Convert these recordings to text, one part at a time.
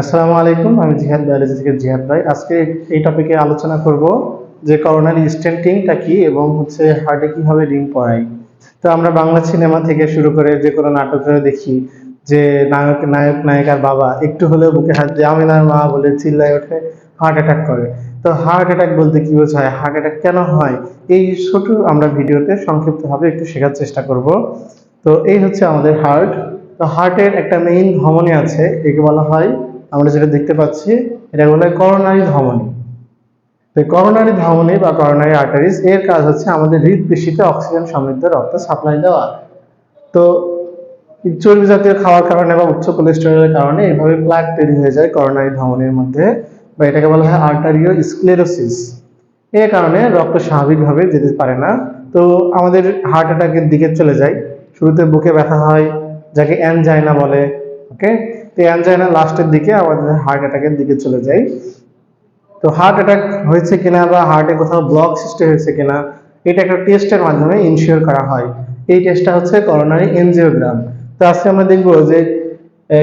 আসসালামু আলাইকুম, আমি জিহাদ বায়োলজি থেকে জিহাদ ভাই। আজকে এই টপিকে আলোচনা করব যে করোনারি স্টেন্টিংটা কি এবং হচ্ছে হার্টে কীভাবে রিং পড়াই তো আমরা বাংলা সিনেমা থেকে শুরু করে যে কোনো নাটকে দেখি যে নায়ক নায়ক, নায়িকার বাবা একটু হলেও বুকে হাত দিয়ে আমিনার মা বলে চিল্লায় ওঠে হার্ট অ্যাটাক করে। তো হার্ট অ্যাটাক বলতে কি বোঝায়? হার্ট অ্যাটাক কেন হয়? এই ছোট আমরা ভিডিওতে সংক্ষিপ্তভাবে একটু শেখার চেষ্টা করব। তো এই হচ্ছে আমাদের হার্ট তো হার্টের একটা মেইন ধমনী আছে, একে বলা হয় আমরা যেটা দেখতে পাচ্ছি, এটা হয় করোনারি ধমনী। তো করোনারি ধমনী বা করোনারি আর্টারিস এর কাজ হচ্ছে আমাদের হৃদপেশিতে অক্সিজেন সমৃদ্ধ রক্ত সাপ্লাই দেওয়া। তো চর্বি জাতীয় খাওয়ার কারণে বা উচ্চ কোলেস্টেরলের কারণে এভাবে প্লাগ তৈরি হয়ে যায় করোনারি ধমনীর মধ্যে, বা এটাকে বলা হয় আর্টারিও স্ক্লেরোসিস এর কারণে রক্ত স্বাভাবিকভাবে যেতে পারে না। তো আমাদের হার্ট অ্যাটাকের দিকে চলে যায়। শুরুতে বুকে ব্যথা হয়, যাকে অ্যানজাইনা বলে ওকে তো অ্যানজাইনা লাস্টের দিকে আমাদের হার্ট অ্যাটাকের দিকে চলে যায় তো হার্ট অ্যাটাক হয়েছে কিনা বা হার্টে কোথাও ব্লক সৃষ্টি হয়েছে কিনা, এটা একটা টেস্টের মাধ্যমে ইনশিওর করা হয়। এই টেস্টটা হচ্ছে করোনারি এনজিওগ্রাম তো আজকে আমরা দেখব যে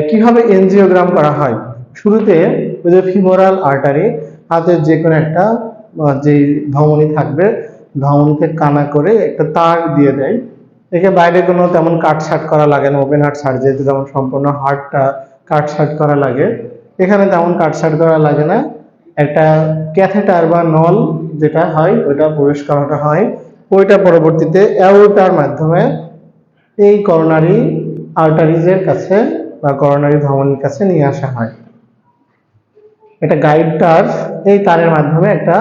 কীভাবে এনজিওগ্রাম করা হয়। শুরুতে ওই যে ফিমোরাল আর্টারি হাতের যে কোনো একটা যে ধমনী থাকবে, ধমনীতে কানা করে একটা তার দিয়ে দেয়। একে বাইরে কোনো তেমন কাটছাট করা লাগে না ওপেন হার্ট সার্জারিতে যেমন সম্পূর্ণ হার্টটা কাটছাট করা লাগে। এখানে তেমন কাটছাট করা লাগে না। একটা ক্যাথেটার বা নল যেটা হয়, ওইটা প্রবেশ করাটা হয়। ওইটা পরবর্তীতে অ্যাওটার মাধ্যমে এই করোনারি আর্টারিজের কাছে বা করোনারি ধমনীর কাছে নিয়ে আসা হয়। এটা গাইড তার এই তারের মাধ্যমে একটা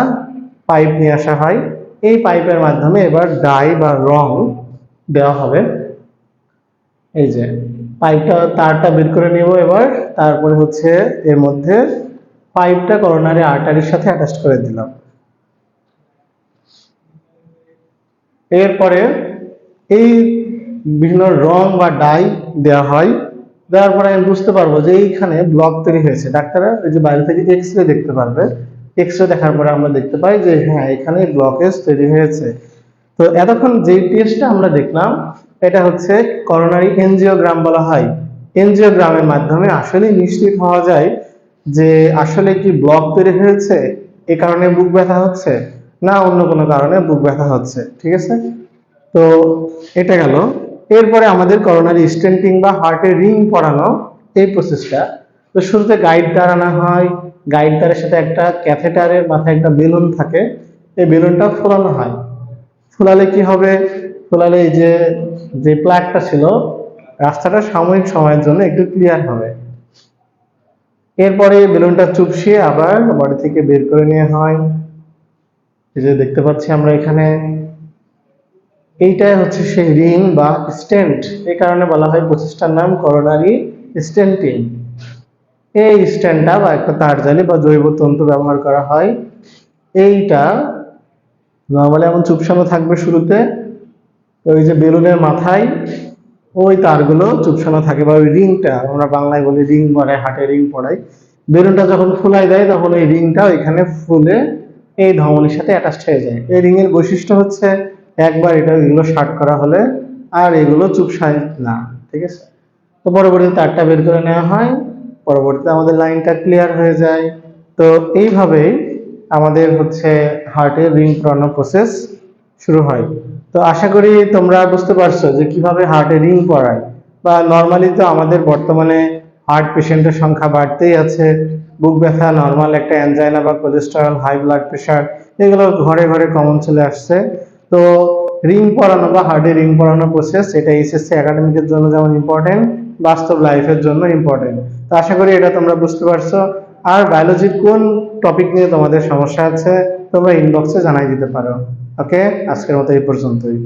পাইপ নিয়ে আসা হয়। এই পাইপের মাধ্যমে এবার ডাই বা রং দেওয়া হবে। এই যে, পাইপটা, তারটা বের করে নেব এবার, তারপরে হচ্ছে এর মধ্যে পাইপটা করোনারি আর্টারির সাথে অ্যাটাচ করে দিলাম। এরপরে এই বিভিন্ন রং বা ডাই দেওয়া হয়, দেওয়ার পরে আমি বুঝতে পারব যে এইখানে ব্লক তৈরি হয়েছে। ডাক্তাররা ওই যে বাইরে থেকে এক্স রে দেখতে পারবে এক্স রে দেখার পরে আমরা দেখতে পাই যে হ্যাঁ এখানে ব্লকেজ তৈরি হয়েছে। তো এতক্ষণ যে টেস্টটা আমরা দেখলাম এটা হচ্ছে করোনারি এনজিওগ্রাম বলা হয়। এনজিওগ্রামের মাধ্যমে আসলে নিশ্চিত হওয়া যায় যে আসলে কি ব্লক তৈরি হয়েছে, এ কারণে বুক ব্যথা হচ্ছে, না অন্য কোনো কারণে বুক ব্যথা হচ্ছে, ঠিক আছে? তো এটা গেল। এরপরে আমাদের করোনারি স্টেন্টিং বা হার্টের রিং পরানো এই প্রসেসটা তো শুরুতে গাইড তার আনা হয়। গাইড তারের সাথে একটা ক্যাথেটারের মাথায় একটা বেলুন থাকে। এই বেলুনটা ফোলানো হয়। ফোলালে কি হবে? ফোলালে এই যে যে প্লাগটা ছিল, রাস্তাটা সাময়িক সময়ের জন্য একটু ক্লিয়ার হবে। এরপরে বেলুনটা চুপসিয়ে আবার বডি থেকে বের করে নেওয়া হয়। এই যে দেখতে পাচ্ছি আমরা এখানে। এইটাই হচ্ছে সেই রিং বা স্টেন্ট এই কারণে বলা হয় প্রচেষ্টার নাম করোনারি স্টেন্টিং এই স্ট্যান্ডটা বা একটা তারজালি বা জৈব তন্তু ব্যবহার করা হয়। এইটা নর্মালি এমন চুপসানো থাকবে শুরুতে। ওই যে বেলুনের মাথায় ওই তারগুলো চুপসানো থাকে বা ওই রিংটা, আমরা বাংলায় বলি রিং পরে হাটে রিং পড়াই বেলুনটা যখন ফুলাই দেয়, তখন এই রিংটা ওইখানে ফুলে এই ধমনির সাথে অ্যাটাচ হয়ে যায়। এই রিং এর বৈশিষ্ট্য হচ্ছে একবার এটা এগুলো শার্ট করা হলে আর এগুলো চুপসায় না, ঠিক আছে? তো পরবর্তীতে তারটা বের করে নেওয়া হয়, পরবর্তীতে আমাদের লাইনটা ক্লিয়ার হয়ে যায়। তো এইভাবেই আমাদের হচ্ছে হার্টের রিং পরানো প্রসেস শুরু হয়। তো আশা করি তোমরা বুঝতে পারছ যে কীভাবে হার্টে রিং পরায়। বা নর্মালি তো আমাদের বর্তমানে হার্ট পেশেন্টের সংখ্যা বাড়তেই আছে। বুক ব্যথা নর্মাল একটা অ্যানজাইনা বা কোলেস্টেরল হাই ব্লাড প্রেশার এগুলো ঘরে ঘরে কমন চলে আসছে। তো রিং পরানো বা হার্টে রিং পরানো প্রসেস এটা এইচএসসি একাডেমিকের জন্য যেমন ইম্পর্টেন্ট বাস্তব লাইফের জন্য ইম্পর্টেন্ট তো আশা করি এটা তোমরা বুঝতে পারছ। আর বায়োলজির কোন টপিক নিয়ে তোমাদের সমস্যা আছে, তোমরা ইনবক্সে জানাই দিতে পারো। ওকে আজকের মতো এই পর্যন্তই।